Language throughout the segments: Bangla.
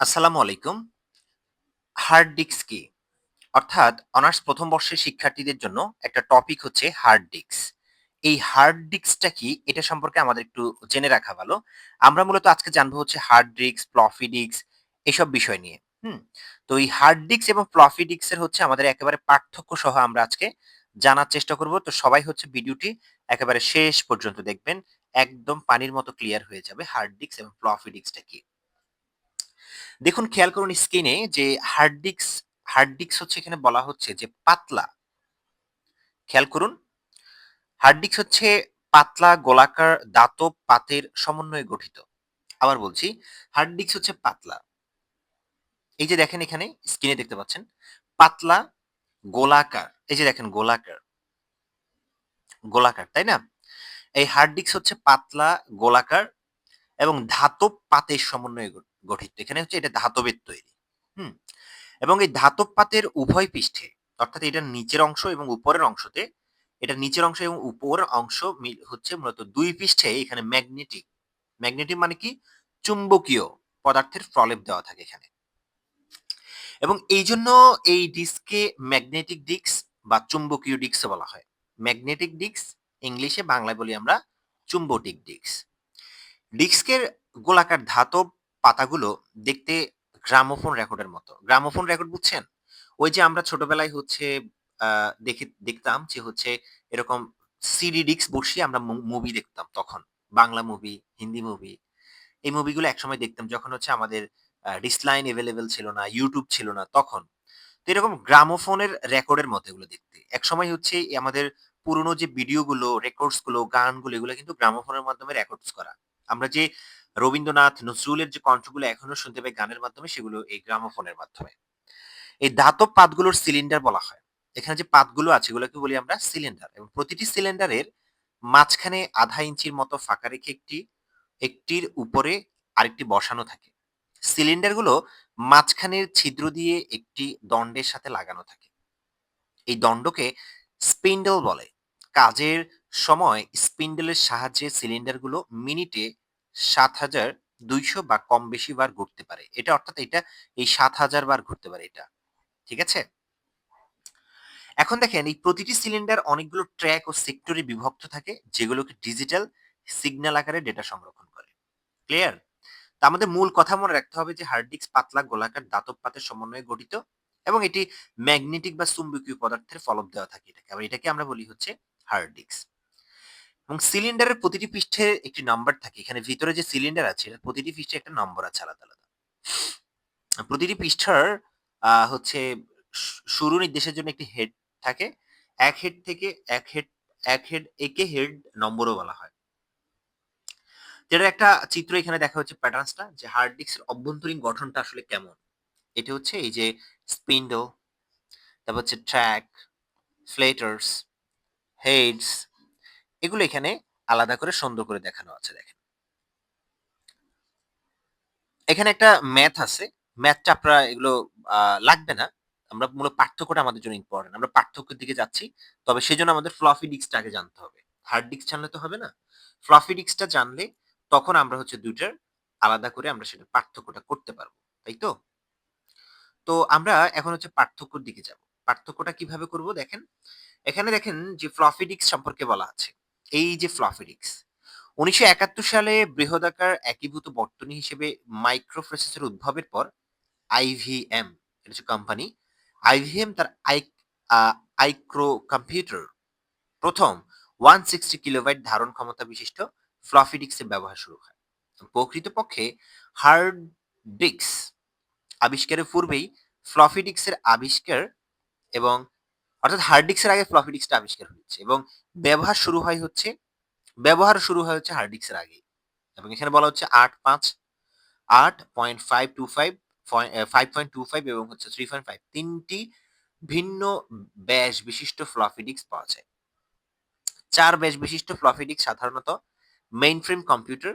আসসালামু আলাইকুম। হার্ড ডিস্ক কি? অর্থাৎ অনার্স প্রথম বর্ষের শিক্ষার্থীদের জন্য একটা টপিক হচ্ছে হার্ড ডিস্ক। এই হার্ড ডিস্কটা কি? এটা সম্পর্কে আমাদের একটু জেনে রাখা ভালো। আমরা মূলত আজকে জানব হচ্ছে হার্ড ডিস্ক, ফ্লপি ডিস্ক এসব বিষয় নিয়ে। হুম? তো এই হার্ড ডিস্ক এবং ফ্লপি ডিস্কের হচ্ছে আমাদের একেবারে পার্থক্য সহ আমরা আজকে জানার চেষ্টা করব। তো সবাই হচ্ছে ভিডিওটি একেবারে শেষ পর্যন্ত দেখবেন। একদম পানির মতো ক্লিয়ার হয়ে যাবে হার্ড ডিস্ক এবং ফ্লপি ডিস্কটা কি। দেখুন খেয়াল করুন স্ক্রিনে যে হার্ড ডিস্ক হার্ড ডিস্ক হচ্ছে এখানে বলা হচ্ছে যে পাতলা। খেয়াল করুন হার্ড ডিস্ক হচ্ছে পাতলা গোলাকার দাতব পাতের সমন্বয়ে গঠিত। আবার বলছি হার্ড ডিস্ক হচ্ছে পাতলা। এই যে দেখেন এখানে স্ক্রিনে দেখতে পাচ্ছেন পাতলা গোলাকার। এই যে দেখেন গোলাকার। গোলাকার, তাই না? এই হার্ড ডিস্ক হচ্ছে পাতলা গোলাকার এবং ধাতব পাতের সমন্বয়ে গঠিত। এখানে হচ্ছে এটা ধাতবের তৈরি। হুম? এবং এই ধাতব পাতের উভয় পৃষ্ঠে, অর্থাৎ এটার নিচের অংশ এবং উপরের অংশতে এটার নিচের অংশ এবং উপরের অংশ হচ্ছে মূলত দুই পৃষ্ঠে এখানে ম্যাগনেটিক ম্যাগনেটিক মানে কি চুম্বকীয় পদার্থের প্রলেপ দেওয়া থাকে এখানে এবং এই জন্য এই ডিস্ককে ম্যাগনেটিক ডিস্ক বা চুম্বকীয় ডিস্ক বলা হয় ম্যাগনেটিক ডিস্ক, ইংলিশে বাংলায় বলি আমরা চুম্বটিক ডিস্ক ডিস্কের গোলাকার ধাতব পাতাগুলো দেখতে গ্রামোফোন রেকর্ডের মতো। গ্রামোফোন রেকর্ড বুঝছেন? ওই যে আমরা ছোটবেলায় হচ্ছে দেখে, দেখতাম যে হচ্ছে এরকম সিডি ডিস্ক বসিয়ে আমরা মুভি দেখতাম তখন। বাংলা মুভি হিন্দি মুভি এই মুভিগুলো একসময় দেখতাম যখন হচ্ছে আমাদের ডিসলাইন এভেলেবেল ছিল না ইউটিউব ছিল না তখন। তো এরকম গ্রামোফোনের রেকর্ডের মতো এগুলো দেখতে। একসময় হচ্ছে আমাদের পুরনো যে ভিডিওগুলো রেকর্ডসগুলো, গানগুলো, এগুলো কিন্তু গ্রামোফোনের মাধ্যমে রেকর্ডস করা। আমরা যে রবীন্দ্রনাথ নজরুলের যে কণ্ঠগুলো এখনও শুনতে পাই গানের মাধ্যমে, সেগুলো এই গ্রামোফোনের মাধ্যমে। এই ধাতব পাতগুলোর সিলিন্ডার বলা হয়। এখানে যে পাতগুলো আছে, এগুলোকে বলি আমরা সিলিন্ডার এবং প্রতিটি সিলিন্ডারের মাঝখানে আধা ইঞ্চির মতো ফাঁকা রেখে একটি, একটির উপরে আরেকটি বসানো থাকে। সিলিন্ডারগুলো মাঝখানের ছিদ্র দিয়ে একটি দণ্ডের সাথে লাগানো থাকে। এই দণ্ডকে স্পিন্ডল বলে। কাজের সময় স্পিন্ডলের সাহায্যে সিলিন্ডারগুলো মিনিটে সাত হাজার দুইশো বা কম বেশি বার ঘুরতে পারে। এটা অর্থাৎ এটা এই সাত হাজার বার ঘুরতে পারে এটা। ঠিক আছে? এখন দেখেন, এই প্রতিটি সিলিন্ডার অনেকগুলো ট্র্যাক ও সেক্টরে বিভক্ত থাকে, যেগুলোকে ডিজিটাল সিগন্যাল আকারে ডেটা সংরক্ষণ করে। ক্লিয়ার তা আমাদের মূল কথা মনে রাখতে হবে যে হার্ড ডিস্ক পাতলা গোলাকার দাতব পাতের সমন্বয়ে গঠিত এবং এটি ম্যাগনেটিক বা চুম্বকীয় পদার্থের ফলক দেওয়া থাকে এটাকে। আবার এটাকে আমরা বলি হচ্ছে হার্ড ডিস্ক এবং সিলিন্ডারের প্রতিটি পৃষ্ঠে একটি নাম্বার থাকে। এখানে ভিতরে যে সিলিন্ডার আছে প্রতিটি পৃষ্ঠে একটা নম্বর আছে আলাদা আলাদা। প্রতিটি পৃষ্ঠার হচ্ছে শুরু নির্দেশের জন্য একটি হেড থাকে। এক হেড থেকে এক হেড এক হেড একে হেড নম্বরও বলা হয়। যেটা একটা চিত্র এখানে দেখা হচ্ছে প্যাটার্নসটা যে হার্ড ডিস্কের অভ্যন্তরীণ গঠনটা আসলে কেমন। এটা হচ্ছে এই যে স্পিন্ডল তারপর হচ্ছে ট্র্যাক ফ্লেটার্স হেডস এগুলো এখানে আলাদা করে সুন্দর করে দেখানো আছে, দেখেন। এখানে একটা ম্যাথ আছে। ম্যাথটা আপনারা এগুলো লাগবে না। আমরা মূলত পার্থক্যটা আমাদের জন্য ইম্পর্টেন্ট আমরা পার্থক্যের দিকে যাচ্ছি, তবে সেজন্য আমাদের ফ্লফি ডিস্কটা আগে জানতে হবে। হার্ড ডিস্ক জানলে তো হবে না? ফ্লফি ডিস্কটা জানলে তখন আমরা হচ্ছে দুইটার আলাদা করে আমরা সেটা পার্থক্যটা করতে পারব, তাই তো? তো আমরা এখন হচ্ছে পার্থক্যর দিকে যাব। পার্থক্যটা কীভাবে করব দেখেন? এখানে দেখেন যে ফ্লফি ডিস্ক সম্পর্কে বলা আছে। এই যে ফ্লফি ডিস্ক উনিশশো একাত্তর সালে বৃহদাকার একীভূত বর্তনী হিসেবে মাইক্রো প্রসেসর উদ্ভাবের পর আইভিএম এটা কোম্পানি আইভিএম তার আই আইক্রো কম্পিউটার প্রথম ওয়ান সিক্সটি কিলোবাইট ধারণ ক্ষমতা বিশিষ্ট ফ্লফি ব্যবহার শুরু হয়। প্রকৃতপক্ষে হার্ড ডিস্ক আবিষ্কারের পূর্বেই ফ্লফি ডিস্কের আবিষ্কার এবং অর্থাৎ হার্ড ডিস্কের আগে ফ্লফি ডিস্কটা আবিষ্কার হয়েছে এবং ব্যবহার শুরু হয় হচ্ছে, ব্যবহার শুরু হয় হচ্ছে হার্ড ডিস্কের আগে এবং এখানে বলা হচ্ছে আট পাঁচ, আট point five two five five point two five এবং হচ্ছে থ্রি পয়েন্ট ফাইভ তিনটি ভিন্ন ব্যাস বিশিষ্ট ফ্লফি ডিস্ক পাওয়া যায়। চার ব্যাস বিশিষ্ট ফ্লফি ডিস্ক সাধারণত mainframe computer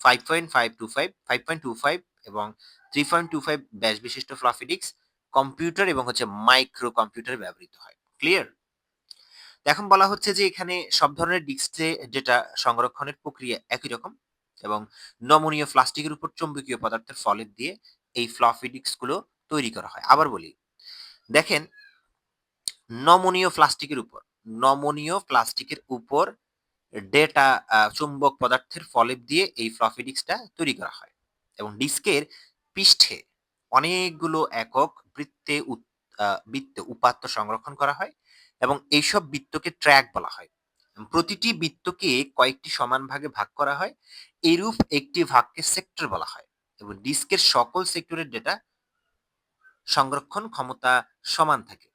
five point five two five five point two five এবং থ্রি পয়েন্ট টু ফাইভ ব্যাস বিশিষ্ট ফ্লফি ডিস্ক কম্পিউটার এবং হচ্ছে মাইক্রো কম্পিউটার ব্যবহৃত হয়। ক্লিয়ার এখন বলা হচ্ছে যে এখানে সব ধরনের ডিস্কে ডেটা সংরক্ষণের প্রক্রিয়া একই রকম এবং নমনীয় প্লাস্টিকের উপর চৌম্বকীয় পদার্থের ফলের দিয়ে এই ফ্লপি ডিস্কগুলো তৈরি করা হয়। আবার বলি, দেখেন, নমনীয় প্লাস্টিকের উপর, নমনীয় প্লাস্টিকের উপর ডেটা চুম্বক পদার্থের ফলেপ দিয়ে এই ফ্লপি ডিস্কটা তৈরি করা হয় এবং ডিস্কের পৃষ্ঠে অনেকগুলো একক বৃত্তে বৃত্তে উপাত্ত সংরক্ষণ করা হয় এবং এইসব বৃত্তকে ট্র্যাক বলা হয়। প্রতিটি বৃত্তকে কয়েকটি সমান ভাগে ভাগ করা হয়। এরূপ একটি ভাগকে সেক্টর বলা হয় এবং ডিস্কের সকল সেক্টরের ডেটা সংরক্ষণ ক্ষমতা সমান থাকে।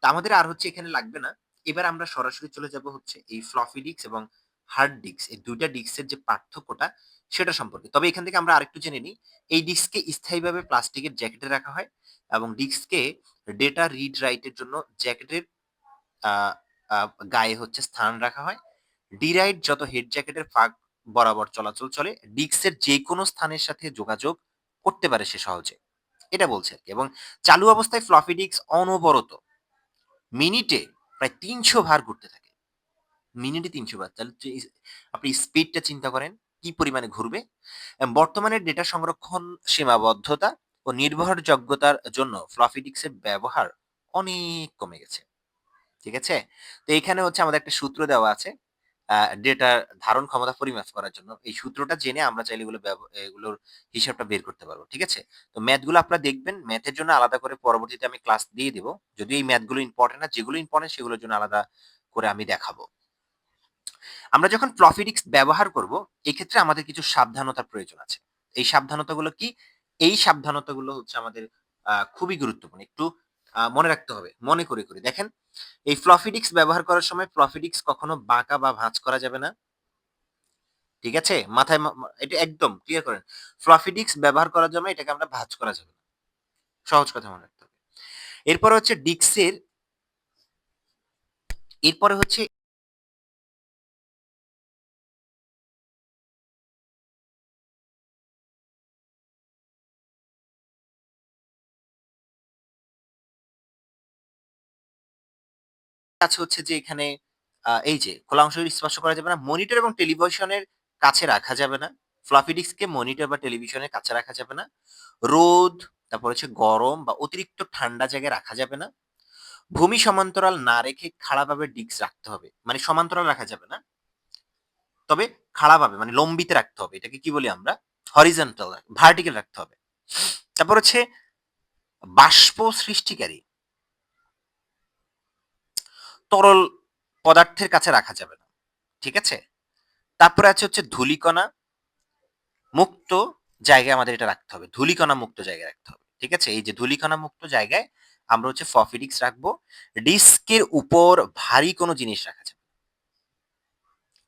তা আমাদের আর হচ্ছে এখানে লাগবে না। এবার আমরা সরাসরি চলে যাব হচ্ছে এই ফ্লফি ডিস্ক এবং হার্ড ডিস্ক। এই দুইটা ডিস্কের যে পার্থক্যটা সেটা সম্পর্কে। তবে এখান থেকে আমরা আরেকটু জেনে নিই, এই ডিস্ককে স্থায়ীভাবে প্লাস্টিকের জ্যাকেটে রাখা হয় এবং ডিস্ককে ডেটা রিড রাইটের জন্য জ্যাকেটের গায়ে হচ্ছে স্থান রাখা হয়। ডিরাইট যত হেড জ্যাকেটের ফাঁক বরাবর চলাচল চলে, ডিস্কের যে কোনো স্থানের সাথে যোগাযোগ করতে পারে সে সহজে। এটা বলছে আর কি। এবং চালু অবস্থায় ফ্লফি ডিস্ক অনবরত মিনিটে প্রায় তিনশো ভার ঘুরতে থাকে। মিনিটে তিনশো বার। তাহলে আপনি স্পিডটা চিন্তা করেন কি পরিমাণে ঘুরবে? বর্তমানে ডেটা সংরক্ষণ সীমাবদ্ধতা ও নির্ভরযোগ্যতার জন্য ফ্লফি ব্যবহার অনেক কমে গেছে। ঠিক আছে? তো এখানে হচ্ছে আমাদের একটা সূত্র দেওয়া আছে ডেটার ধারণ ক্ষমতা পরিমাপ করার জন্য। এই সূত্রটা জেনে আমরা চাইলে এগুলো এগুলোর হিসাবটা বের করতে পারব। ঠিক আছে? তো ম্যাথগুলো আপনারা দেখবেন। ম্যাথের জন্য আলাদা করে পরবর্তীতে আমি ক্লাস দিয়ে দিব। যদি এই ম্যাথগুলো ইম্পর্টেন্ট না, যেগুলো ইম্পর্টেন্ট সেগুলোর জন্য আলাদা করে আমি দেখাবো। আমরা যখন প্রফিটিক্স ব্যবহার করব এই ক্ষেত্রে আমাদের কিছু সাবধানতার প্রয়োজন আছে। এই সাবধানতাগুলো কি? এই সাবধানতাগুলো হচ্ছে আমাদের খুবই গুরুত্বপূর্ণ। একটু মনে রাখতে হবে, মনে করে করে। দেখেন, এই ফ্লফিডিক্স ব্যবহার করার সময় ফ্লফিডিক্স কখনো বাঁকা বা ভাঁজ করা যাবে না। ঠিক আছে? মাথায় এটা একদম ক্লিয়ার করেন। ফ্লফিডিক্স ব্যবহার করার জন্য এটাকে আমরা ভাঁজ করা যাবে না। সহজ কথা মনে রাখতে হবে। এরপরে হচ্ছে ডিক্সের এরপরে হচ্ছে আছে হচ্ছে যে এখানে এই যে খোলা অংশ স্পর্শ করা যাবে না মনিটর এবং টেলিভিশনের কাছে রাখা যাবে না। ফ্লপি ডিস্ককে মনিটর বা টেলিভিশনের কাছে রাখা যাবে না। রোদ, তারপর হচ্ছে গরম বা অতিরিক্ত ঠান্ডা জায়গায় রাখা যাবে না। ভূমি সমান্তরাল না রেখে খাড়াভাবে ডিস্ক রাখতে হবে। মানে সমান্তরাল রাখা যাবে না। তবে খাড়াভাবে মানে লম্বিতে রাখতে হবে। এটাকে কি বলি আমরা? হরিজেন্টাল ভার্টিক্যাল রাখতে হবে। তারপর হচ্ছে বাষ্প সৃষ্টিকারী। তরল পদার্থের কাছে রাখা যাবে না। ঠিক আছে? তারপরে আছে হচ্ছে ধুলিকণা। মুক্ত জায়গায় আমাদের এটা রাখতে হবে। ধুলিকণা মুক্ত জায়গায় রাখতে হবে। ঠিক আছে? এই যে ধুলিকণা মুক্ত জায়গায় আমরা হচ্ছে ফফিডিক্স রাখব। ডিস্কের উপর ভারী কোনো জিনিস রাখা যাবে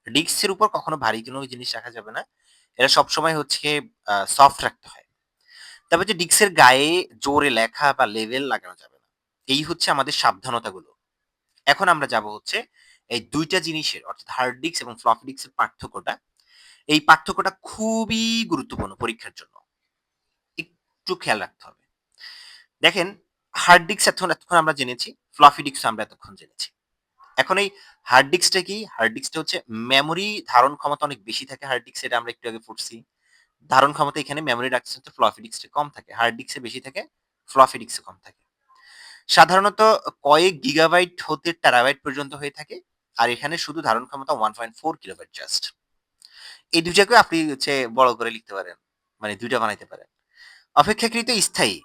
ডিস্কের উপর কখনো ভারী কোনো জিনিস রাখা যাবে না। এটা সবসময় হচ্ছে সফট রাখতে হয়। তারপর যে ডিস্কের গায়ে জোরে লেখা বা লেভেল লাগানো যাবে না। এই হচ্ছে আমাদের সাবধানতাগুলো। এখন আমরা যাব হচ্ছে এই দুইটা জিনিসের, অর্থাৎ হার্ড ডিস্ক এবং ফ্লপি ডিস্কের পার্থক্যটা। এই পার্থক্যটা খুবই গুরুত্বপূর্ণ পরীক্ষার জন্য। একটু খেয়াল রাখতে হবে। দেখেন হার্ড ডিস্ক এতক্ষণ এতক্ষণ আমরা জেনেছি ফ্লপি ডিস্ক আমরা এতক্ষণ জেনেছি। এখন এই হার্ড ডিস্কটা কি? হার্ড ডিস্কটা হচ্ছে মেমোরি ধারণ ক্ষমতা অনেক বেশি থাকে হার্ড ডিস্ক এটা আমরা একটু আগে পড়ছি। ধারণ ক্ষমতা এখানে মেমোরি ডাক্সে ফ্লপি ডিস্কটা কম থাকে। হার্ড ডিস্কে বেশি থাকে ফ্লপি ডিস্কে কম থাকে। সাধারণত কয়েক গিগাবাইট হতে টেরাবাইট পর্যন্ত হয়ে থাকে, আর এখানে শুধু ধারণ ক্ষমতা one point four kilobyte just এই দুইটাকে আপনি হচ্ছে বড় করে লিখতে পারেন মানে দুইটা বানাইতে পারেন। অপেক্ষাকৃত স্থায়ী,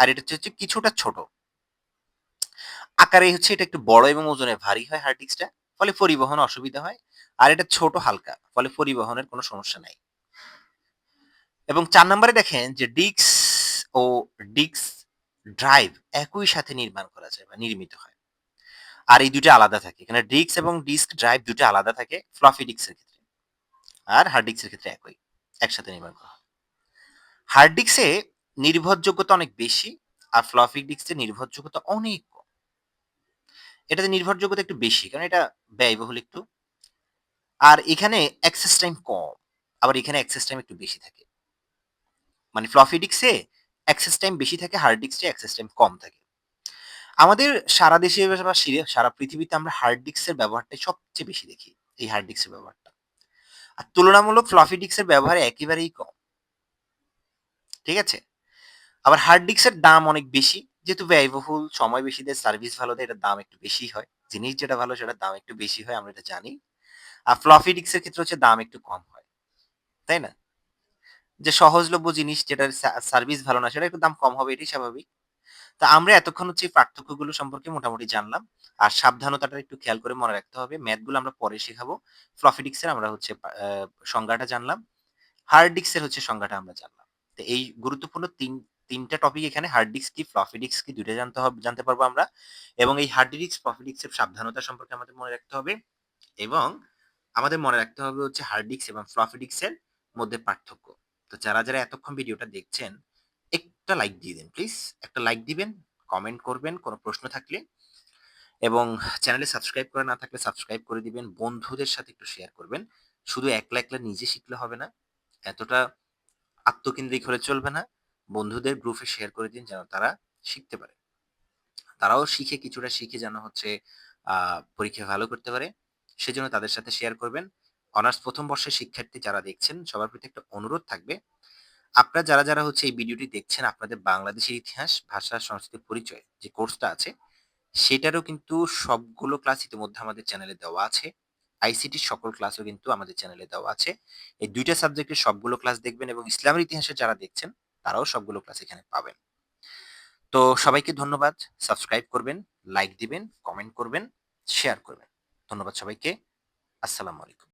আর এটা হচ্ছে কিছুটা ছোট। আকারে হচ্ছে এটা একটু বড় এবং ওজনে ভারী হয় হার্ড ডিস্কটা ফলে পরিবহন অসুবিধা হয়, আর এটা ছোট হালকা, ফলে পরিবহনের কোনো সমস্যা নাই। এবং চার নম্বরে দেখেন যে ডিক্স ও ডিক্স ড্রাইভ একই সাথে নির্মাণ করা যায় বা নির্মিত হয়। আর এই দুটো আলাদা থাকে। এখানে ডিস্ক এবং ডিস্ক ড্রাইভ দুটো আলাদা থাকে ফ্লফি ডিস্কের ক্ষেত্রে। আর হার্ড ডিস্কের ক্ষেত্রে একই, একসাথে নির্মাণ করা হয়। হার্ড ডিস্কে নির্ভরযোগ্যতা অনেক বেশি আর ফ্লফি ডিস্কে নির্ভরযোগ্যতা অনেক কম। এটাতে নির্ভরযোগ্যতা একটু বেশি, কারণ এটা ব্যয়বহুল একটু। আর এখানে অ্যাক্সেস টাইম কম, আবার এখানে অ্যাক্সেস টাইম একটু বেশি থাকে। মানে ফ্লফি ডিস্কে অ্যাক্সেস টাইম বেশি থাকে হার্ড ডিস্কে অ্যাক্সেস টাইম কম থাকে। আমাদের সারা দেশে বা সারা পৃথিবীতে আমরা হার্ড ডিস্কের ব্যবহারটাই সবচেয়ে বেশি দেখি, এই হার্ড ডিস্কের ব্যবহারটা। আর তুলনামূলক ফ্লফি ডিস্কের ব্যবহার একেবারেই কম। ঠিক আছে? আবার হার্ড ডিস্কের দাম অনেক বেশি, যেহেতু ব্যয়বহুল সময় বেশি দেয় সার্ভিস ভালো দেয়, এটার দাম একটু বেশি হয়। জিনিস যেটা ভালো, সেটার দাম একটু বেশি হয়, আমরা এটা জানি। আর ফ্লফি ডিস্কের ক্ষেত্রে হচ্ছে দাম একটু কম হয়। তাই না? যে সহজলভ্য জিনিস যেটার সার্ভিস ভালো না সেটা একটু দাম কম হবে, এটাই স্বাভাবিক। তা আমরা এতক্ষণ হচ্ছে পার্থক্যগুলো সম্পর্কে মোটামুটি জানলাম। আর সাবধানতাটা একটু খেয়াল করে মনে রাখতে হবে। ম্যাথগুলো আমরা পরে শেখাবো। ডিস্কের আমরা হচ্ছে সংজ্ঞাটা জানলাম। হার্ড ডিস্কের হচ্ছে সংজ্ঞাটা আমরা জানলাম। তো এই গুরুত্বপূর্ণ তিন, তিনটা টপিক এখানে হার্ড ডিস্ক কি ফ্লফি ডিস্ক কি, দুইটা জানতে হবে, জানতে পারব আমরা। এবং এই হার্ড ডিস্ক সাবধানতা সম্পর্কে আমাদের মনে রাখতে হবে। এবং আমাদের মনে রাখতে হবে হচ্ছে হার্ড ডিস্ক এবং ফ্লফি মধ্যে পার্থক্য। তো যারা যারা এতক্ষণ ভিডিওটা দেখছেন একটা লাইক দিয়ে দিন প্লিজ একটা লাইক দিবেন কমেন্ট করবেন কোনো প্রশ্ন থাকলে। এবং চ্যানেলে সাবস্ক্রাইব করে না থাকলে সাবস্ক্রাইব করে দিবেন বন্ধুদের সাথে একটু শেয়ার করবেন। শুধু একলা একলা নিজে শিখলে হবে না এতটা আত্মকেন্দ্রিক হলে চলবে না। বন্ধুদের গ্রুপে শেয়ার করে দিন যেন তারা শিখতে পারে। তারাও শিখে কিছুটা শিখে যেন হচ্ছে আহ, পরীক্ষায় ভালো করতে পারে। সেজন্য তাদের সাথে শেয়ার করবেন। অনার্স প্রথম বর্ষের শিক্ষার্থী যারা দেখছেন, সবার প্রতি একটা অনুরোধ থাকবে। আপনারা যারা যারা হচ্ছে এই ভিডিওটি দেখছেন, আপনাদের বাংলাদেশের ইতিহাস, ভাষা সংস্কৃতি পরিচয় যে কোর্সটা আছে, সেটারও কিন্তু সবগুলো ক্লাস ইতিমধ্যে আমাদের চ্যানেলে দেওয়া আছে। আইসিটির সকল ক্লাসও কিন্তু আমাদের চ্যানেলে দেওয়া আছে। এই দুইটা সাবজেক্টের সবগুলো ক্লাস দেখবেন এবং ইসলামের ইতিহাসে যারা দেখছেন, তারাও সবগুলো ক্লাস এখানে পাবেন। তো সবাইকে ধন্যবাদ। সাবস্ক্রাইব করবেন, লাইক দিবেন, কমেন্ট করবেন, শেয়ার করবেন। ধন্যবাদ সবাইকে। আসসালামু আলাইকুম।